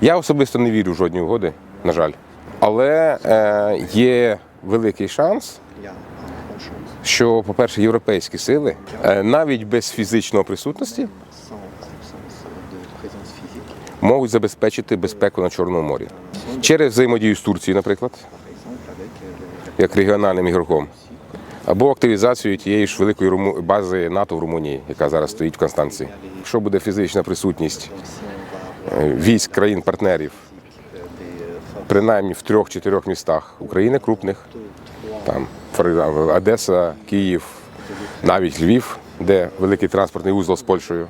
Я особисто не вірю в жодні угоди, на жаль. Але е, є великий шанс, що, по-перше, європейські сили е, навіть без фізичної присутності можуть забезпечити безпеку на Чорному морі через взаємодію з Турцією, наприклад, як регіональним ігроком, або активізацію тієї ж великої бази НАТО в Румунії, яка зараз стоїть в Констанції. Якщо буде фізична присутність військ країн-партнерів, принаймні в трьох-чотирьох містах України крупних, там Одеса, Київ, навіть Львів, де великий транспортний вузол з Польщею.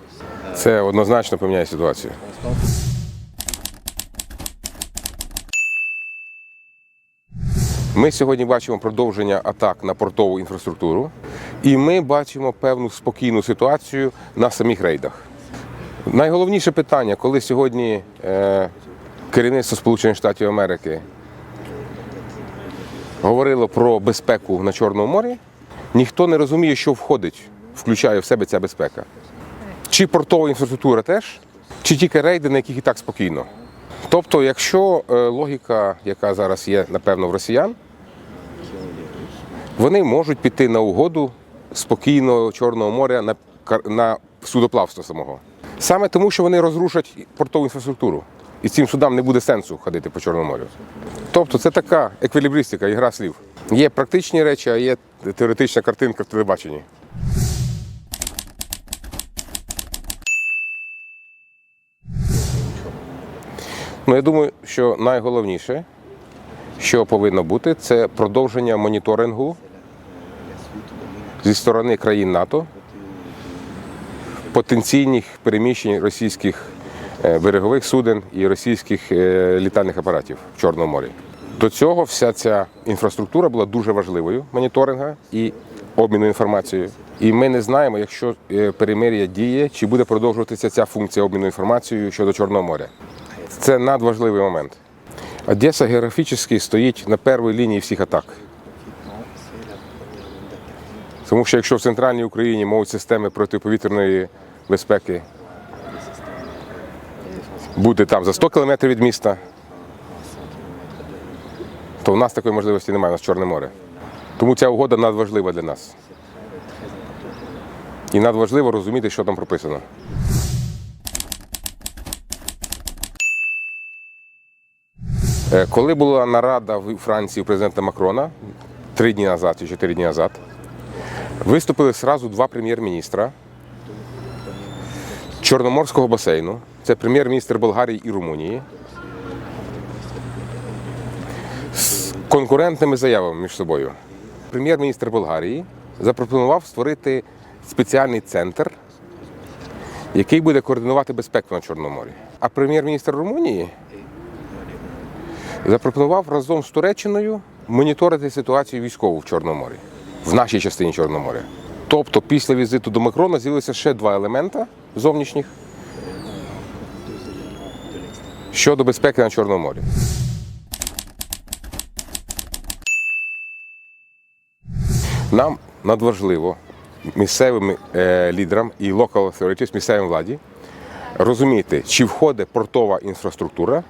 Це однозначно поміняє ситуацію. Ми сьогодні бачимо продовження атак на портову інфраструктуру, і ми бачимо певну спокійну ситуацію на самих рейдах. Найголовніше питання, коли сьогодні е, керівництво Сполучених Штатів Америки говорило про безпеку на Чорному морі, ніхто не розуміє, що входить, включає в себе ця безпека. Чи портова інфраструктура теж, чи тільки рейди, на яких і так спокійно. Тобто, якщо е, логіка, яка зараз є, напевно, в росіян, вони можуть піти на угоду спокійного Чорного моря на, на судоплавство самого. Саме тому, що вони розрушать портову інфраструктуру. І цим судам не буде сенсу ходити по Чорному морю. Тобто це така еквілібристика, ігра слів. Є практичні речі, а є теоретична картинка в телебаченні. Ну, я думаю, що найголовніше, що повинно бути, це продовження моніторингу зі сторони країн НАТО потенційних переміщень російських е, берегових суден і російських е, літальних апаратів в Чорному морі. До цього вся ця інфраструктура була дуже важливою моніторинга і обміну інформацією. І ми не знаємо, якщо е, перемир'я діє, чи буде продовжуватися ця функція обміну інформацією щодо Чорного моря. Це надважливий момент. Одеса географічно стоїть на першій лінії всіх атак. Тому що якщо в центральній Україні можуть системи протиповітряної безпеки бути там за 100 кілометрів від міста, то в нас такої можливості немає, у нас Чорне море. Тому ця угода надважлива для нас. І надважливо розуміти, що там прописано. Е, Коли була нарада в Франції президента Макрона три дні назад чи чотири дні назад, виступили зразу два прем'єр-міністра Чорноморського басейну. Це прем'єр-міністр Болгарії і Румунії. З конкурентними заявами між собою. Прем'єр-міністр Болгарії запропонував створити спеціальний центр, який буде координувати безпеку на Чорному морі. А прем'єр-міністр Румунії запропонував разом з Туреччиною моніторити ситуацію військову в Чорному морі, в нашій частині Чорного моря. Тобто, після візиту до Макрона з'явилися ще два елемента зовнішніх щодо безпеки на Чорному морі. Нам надважливо місцевим е, лідерам і local authorities, місцевим владі розуміти, чи входить портова інфраструктура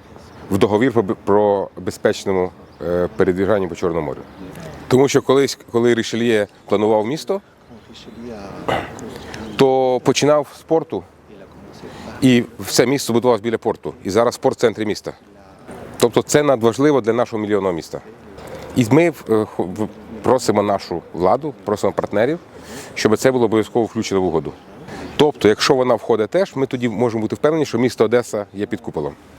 в договір про, безпечному е, передвіжанні по Чорному морю. Тому що колись, коли Рішельє планував місто, Починав з порту, і все місто будувалося біля порту. І зараз порт в центрі міста. Тобто це надважливо для нашого мільйонного міста. І ми е, просимо нашу владу, просимо партнерів, щоб це було обов'язково включено в угоду. Тобто, якщо вона входить теж, ми тоді можемо бути впевнені, що місто Одеса є під куполом.